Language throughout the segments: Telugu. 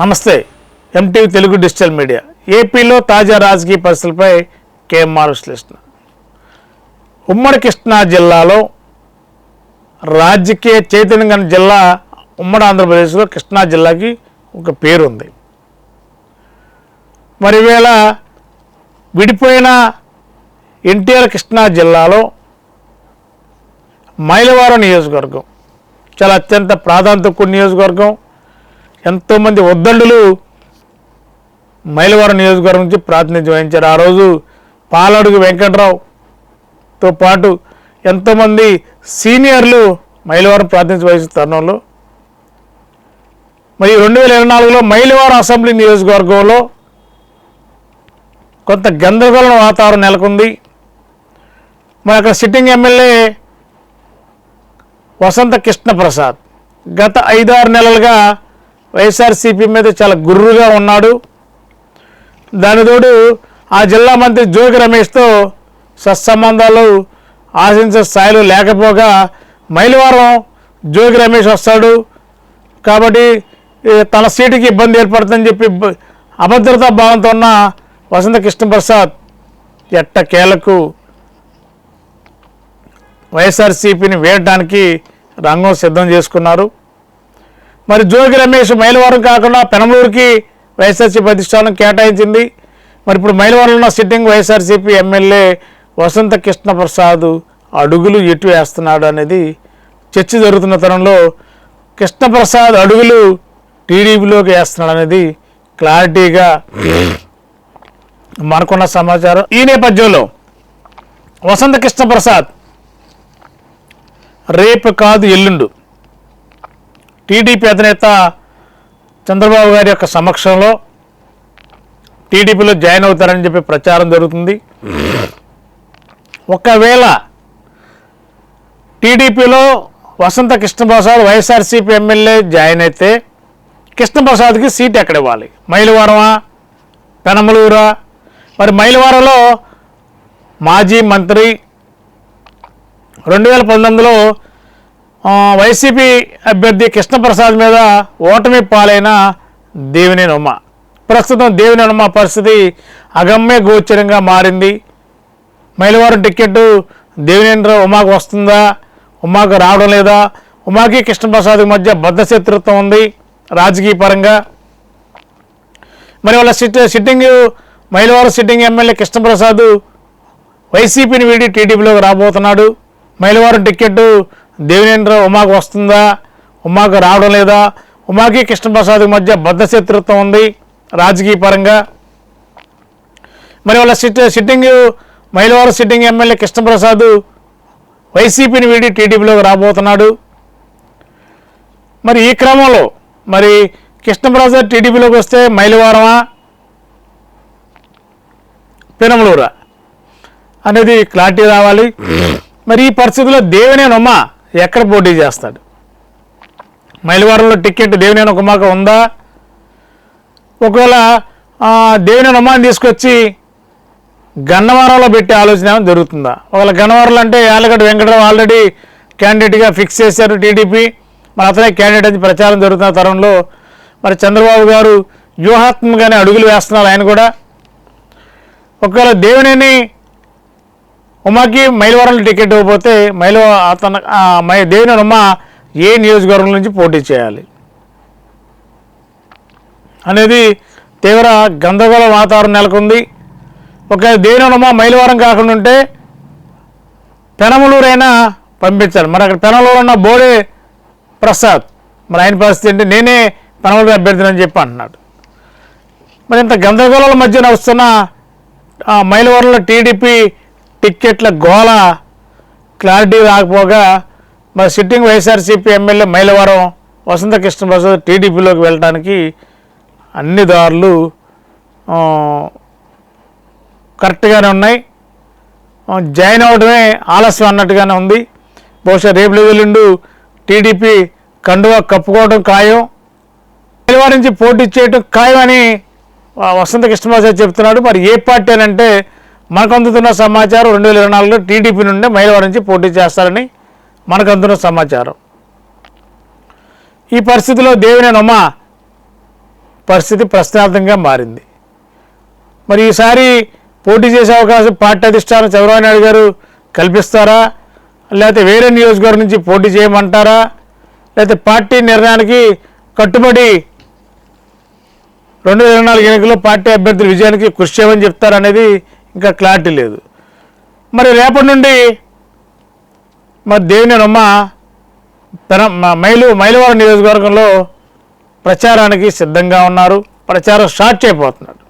నమస్తే ఎంటీవీ తెలుగు డిజిటల్ మీడియా. ఏపీలో తాజా రాజకీయ పరిస్థితులపై కేఎంఆర్ విశ్లేషణ. ఉమ్మడి కృష్ణా జిల్లాలో రాజకీయ చైతన్యం జిల్లా ఉమ్మడి ఆంధ్రప్రదేశ్లో కృష్ణా జిల్లాకి ఒక పేరు ఉంది మరివేళ విడిపోయిన ఎన్టీఆర్ కృష్ణా జిల్లాలో మైలవరం నియోజకవర్గం చాలా అత్యంత ప్రాధాన్యత కూడిన నియోజకవర్గం ఎంతోమంది ఉద్దండులు మైలవరం నియోజకవర్గం నుంచి ప్రాతినిధ్యం వహించారు. ఆ రోజు పాలడుగు వెంకట్రావుతో పాటు ఎంతోమంది సీనియర్లు మైలవరం ప్రాతినిధ్యం వహించిన తరుణంలో మరి రెండు వేల ఇరవై నాలుగులో మైలవరం అసెంబ్లీ నియోజకవర్గంలో కొంత గందరగోళ వాతావరణం నెలకొంది. మరి అక్కడ సిట్టింగ్ ఎమ్మెల్యే వసంత కృష్ణప్రసాద్ గత ఐదారు నెలలుగా వైఎస్ఆర్సీపీ మీద చాలా గుర్రుగా ఉన్నాడు. దాని తోడు ఆ జిల్లా మంత్రి జోగి రమేష్తో సత్సంబంధాలు ఆశించే స్థాయిలో లేకపోగా మైలవరం జోగి రమేష్ వస్తాడు. కాబట్టి తన సీటుకి ఇబ్బంది ఏర్పడుతుందని చెప్పి అభద్రతా భావంతో ఉన్న వసంత కృష్ణప్రసాద్ ఎట్ట కేలకు వైఎస్ఆర్సీపీని వేయడానికి రంగం సిద్ధం చేసుకున్నారు. మరి జోగి రమేష్ మైలవరం కాకుండా పెనమలూరుకి వైఎస్ఆర్సీపీ అధిష్టానం కేటాయించింది. మరి ఇప్పుడు మైలవరంలో ఉన్న sitting YSRCP MLA Vasantha Krishnaprasad అడుగులు ఎటు వేస్తున్నాడు అనేది చర్చ జరుగుతున్న తరంలో కృష్ణప్రసాద్ అడుగులు టీడీపీలోకి వేస్తున్నాడు అనేది క్లారిటీగా మనకున్న సమాచారం. ఈ నేపథ్యంలో వసంత కృష్ణప్రసాద్ రేపు కాదు ఎల్లుండు టీడీపీ అధినేత చంద్రబాబు గారి యొక్క సమక్షంలో టీడీపీలో జాయిన్ అవుతారని చెప్పి ప్రచారం జరుగుతుంది. ఒకవేళ టీడీపీలో Vasantha Krishnaprasad YSRCP MLA join అయితే కృష్ణప్రసాద్కి సీట్ ఎక్కడ ఇవ్వాలి? మైలవరమా? పెనమలూరా? మరి మైలవరంలో మాజీ మంత్రి రెండు వేల పంతొమ్మిదిలో వైసీపీ అభ్యర్థి కృష్ణప్రసాద్ మీద ఓటమి పాలైన దేవినేని ఉమ్మ ప్రస్తుతం దేవినేని ఉమ్మ పరిస్థితి అగమ్య గోచరంగా మారింది. మైలవారం టికెట్ దేవినేంద్ర ఉమాకు వస్తుందా? ఉమాకు రావడం లేదా? ఉమాకి కృష్ణప్రసాద్ మధ్య బద్ధశత్రుత్వం ఉంది రాజకీయ పరంగా. మరి వాళ్ళ sit sitting Mylavaram sitting MLA Krishnaprasad వైసీపీని వీడి టీడీపీలోకి రాబోతున్నాడు. మైలవారం టికెట్ దేవినేంద్ర ఉమాకు వస్తుందా? ఉమాకు రావడం లేదా? ఉమాకి కృష్ణప్రసాద్ మధ్య బద్ధశత్రుత్వం ఉంది రాజకీయ పరంగా. మరి వాళ్ళ sit sitting Mylavaram sitting MLA Krishnaprasad వైసీపీని వీడి టీడీపీలోకి రాబోతున్నాడు. మరి ఈ క్రమంలో మరి కృష్ణప్రసాద్ టీడీపీలోకి వస్తే మైలవరమా? పెనమలూరా? అనేది క్లారిటీ రావాలి. మరి ఈ పరిస్థితిలో దేవినేనమ్మ ఎక్కడ పోటీ చేస్తాడు? మైలవరంలో టికెట్ దేవినేని ఉమాక ఉందా? ఒకవేళ దేవినేని ఉమాని తీసుకొచ్చి గన్నవరంలో పెట్టే ఆలోచన ఏమైనా జరుగుతుందా? ఒకవేళ గన్నవరంలో అంటే యాలగడ్డ వెంకటరావు ఆల్రెడీ క్యాండిడేట్గా ఫిక్స్ చేశారు టీడీపీ. మరి అతనే క్యాండిడేట్ అని ప్రచారం జరుగుతున్న తరంలో మరి చంద్రబాబు గారు వ్యూహాత్మకంగానే అడుగులు వేస్తున్నారు ఆయన కూడా. ఒకవేళ దేవినేని ఉమాకి మైలవరంలో టికెట్ ఇవ్వకపోతే మైలవ అతను మై దేవుని ఉమ్మ ఏ నియోజకవర్గం నుంచి పోటీ చేయాలి? అనేది తీవ్ర గందరగోళ వాతావరణం నెలకొంది. ఒక దేనినమ్మా మైలవరం కాకుండా ఉంటే పెనమలూరైనా పంపించాలి. మరి అక్కడ పెనమలూరు ఉన్న బోడే ప్రసాద్. మరి ఆయన పరిస్థితి అంటే నేనే పెనమలూరు అభ్యర్థిని అని చెప్పి అంటున్నాడు. మరి ఇంత గందరగోళాల మధ్య నడుస్తున్న మైలవరంలో టీడీపీ టిక్కెట్ల గోల క్లారిటీ రాకపోగా మరి sitting YSRCP MLA Mylavaram Vasantha Krishnaprasad టీడీపీలోకి వెళ్ళడానికి అన్ని దారులు కరెక్ట్గానే ఉన్నాయి. జాయిన్ అవడమే ఆలస్యం అన్నట్టుగానే ఉంది. బహుశా రేపు ఎల్లుండు టీడీపీ కండువా కప్పుకోవడం ఖాయం. మైలవరం నుంచి పోటీ చేయడం ఖాయం అని వసంత కృష్ణప్రసాద్ చెప్తున్నాడు. మరి ఏ పార్టీ అని అంటే మనకు అందుతున్న సమాచారం రెండు వేల ఇరవై నాలుగులో టీడీపీ నుండి మైలవాడ నుంచి పోటీ చేస్తారని మనకు అందుతున్న సమాచారం. ఈ పరిస్థితిలో దేవినేని పరిస్థితి ప్రశ్నార్థంగా మారింది. మరి ఈసారి పోటీ చేసే అవకాశం పార్టీ అధిష్టానం చంద్రబాబు నాయుడు గారు కల్పిస్తారా? లేకపోతే వేరే నియోజకవర్గం నుంచి పోటీ చేయమంటారా? లేకపోతే పార్టీ నిర్ణయానికి కట్టుబడి రెండు వేల నాలుగు ఎన్నికల్లో పార్టీ అభ్యర్థుల విజయానికి కృషి చేయమని చెప్తారనేది ఇంకా క్లారిటీ లేదు. మరి రేపటి నుండి మరి దేవినేనమ్మ పెన మ- మైలు మైలవరం నియోజకవర్గంలో ప్రచారానికి సిద్ధంగా ఉన్నారు. ప్రచారం స్టార్ట్ చేయబోతున్నారు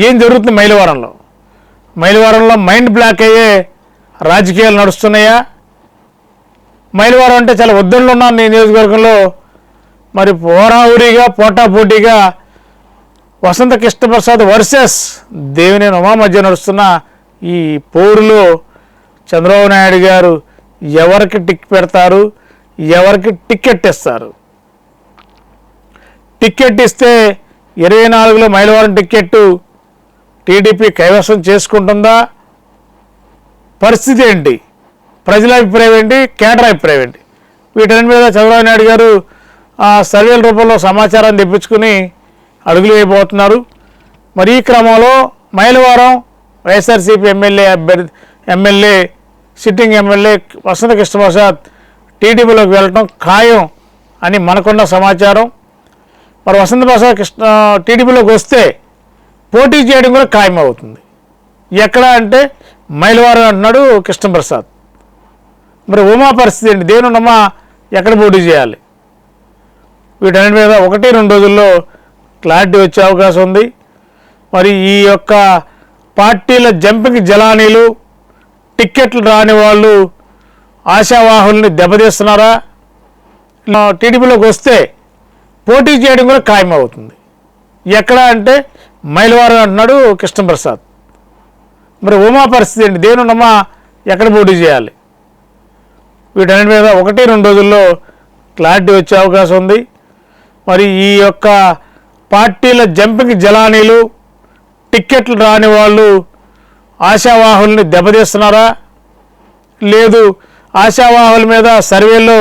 ఏం జరుగుతుంది మైలవరంలో మైలవరంలో మైండ్ బ్లాక్ అయ్యే రాజకీయాలు నడుస్తున్నాయా? మైలవరం అంటే చాలా ఒత్తిళ్ళు ఉన్నాను నీ నియోజకవర్గంలో. మరి పోరావురిగా పోటాపోటీగా వసంత కృష్ణప్రసాద్ వర్సెస్ దేవినేని ఉమా మధ్య నడుస్తున్న ఈ పోరులో చంద్రబాబు నాయుడు గారు ఎవరికి టిక్ పెడతారు ఎవరికి టికెట్ ఇస్తారు? టికెట్ ఇస్తే ఇరవై నాలుగులో మైలవరం టికెట్టు టీడీపీ కైవసం చేసుకుంటుందా? పరిస్థితి ఏంటి? ప్రజల అభిప్రాయం ఏంటి? కేటర్ అభిప్రాయం ఏంటి? వీటన్నిటి మీద చంద్రబాబు నాయుడు గారు ఆ, సర్వేల రూపంలో సమాచారాన్ని తెప్పించుకుని అడుగులు వేయబోతున్నారు. మరి ఈ క్రమంలో మైలవరం వైఎస్ఆర్సీపీ ఎమ్మెల్యే అభ్యర్థి MLA sitting MLA Vasantha Krishnaprasad టీడీపీలోకి వెళ్ళటం ఖాయం అని మనకున్న సమాచారం. మరి వసంత ప్రసాద్ కృష్ణ టీడీపీలోకి వస్తే పోటీ చేయడం కూడా ఖాయం అవుతుంది ఎక్కడ అంటే మైలవారం అంటున్నాడు కృష్ణప్రసాద్. మరి ఉమా పరిస్థితి ఏంటి? దేని ఉమా ఎక్కడ పోటీ చేయాలి? వీటన్నిటి మీద ఒకటి రెండు రోజుల్లో క్లారిటీ వచ్చే అవకాశం ఉంది. మరి ఈ యొక్క పార్టీల జంపింగ్ జలానీలు టిక్కెట్లు రాని వాళ్ళు ఆశావాహుల్ని దెబ్బతీస్తున్నారా? టీడీపీలోకి వస్తే పోటీ చేయడం కూడా ఖాయం అవుతుంది ఎక్కడ అంటే మైలవారం అంటున్నాడు కృష్ణప్రసాద్. మరి ఉమా పరిస్థితి ఏంటి? దేని ఉన్నమా ఎక్కడ పోటీ చేయాలి? వీటన్నిటి మీద ఒకటి రెండు రోజుల్లో క్లారిటీ వచ్చే అవకాశం ఉంది. మరి ఈ యొక్క పార్టీల జంపింగ్ జలానీలు టిక్కెట్లు రాని వాళ్ళు ఆశావాహుల్ని దెబ్బతీస్తున్నారా? లేదు ఆశావాహుల మీద సర్వేల్లో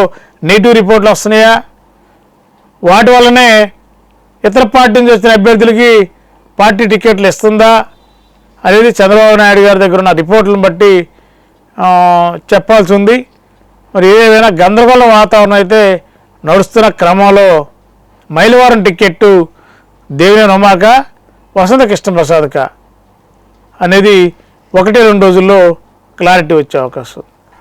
నెగిటివ్ రిపోర్ట్లు వస్తున్నాయా? వాటి వల్లనే ఇతర పార్టీ నుంచి వచ్చిన అభ్యర్థులకి పార్టీ టికెట్లు ఇస్తుందా? అనేది చంద్రబాబు నాయుడు గారి దగ్గర ఉన్న రిపోర్ట్లను బట్టి చెప్పాల్సి ఉంది. మరి ఏదైనా గందరగోళ వాతావరణం అయితే నడుస్తున్న క్రమంలో మైలవారం టికెట్టు దేవిన ఉమాక వసంత కృష్ణప్రసాద్క అనేది ఒకటి రెండు రోజుల్లో క్లారిటీ వచ్చే అవకాశం.